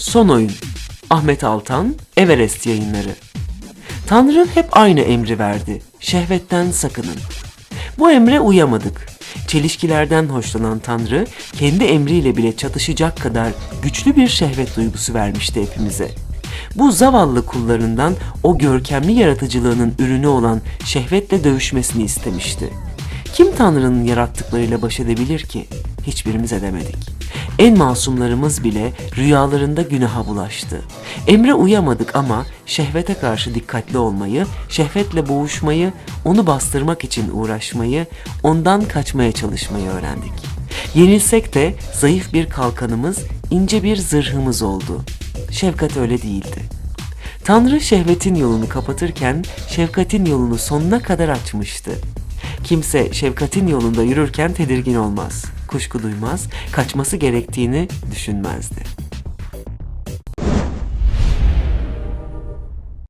Son Oyun Ahmet Altan Everest Yayınları Tanrı hep aynı emri verdi. Şehvetten sakının. Bu emre uyamadık. Çelişkilerden hoşlanan Tanrı kendi emriyle bile çatışacak kadar güçlü bir şehvet duygusu vermişti hepimize. Bu zavallı kullarından o görkemli yaratıcılığının ürünü olan şehvetle dövüşmesini istemişti. Kim Tanrı'nın yarattıklarıyla baş edebilir ki? Hiçbirimiz edemedik. En masumlarımız bile rüyalarında günaha bulaştı. Emre uyamadık ama şehvete karşı dikkatli olmayı, şehvetle boğuşmayı, onu bastırmak için uğraşmayı, ondan kaçmaya çalışmayı öğrendik. Yenilsek de zayıf bir kalkanımız, ince bir zırhımız oldu. Şefkat öyle değildi. Tanrı şehvetin yolunu kapatırken şefkatin yolunu sonuna kadar açmıştı. Kimse şefkatin yolunda yürürken tedirgin olmaz, kuşku duymaz, kaçması gerektiğini düşünmezdi.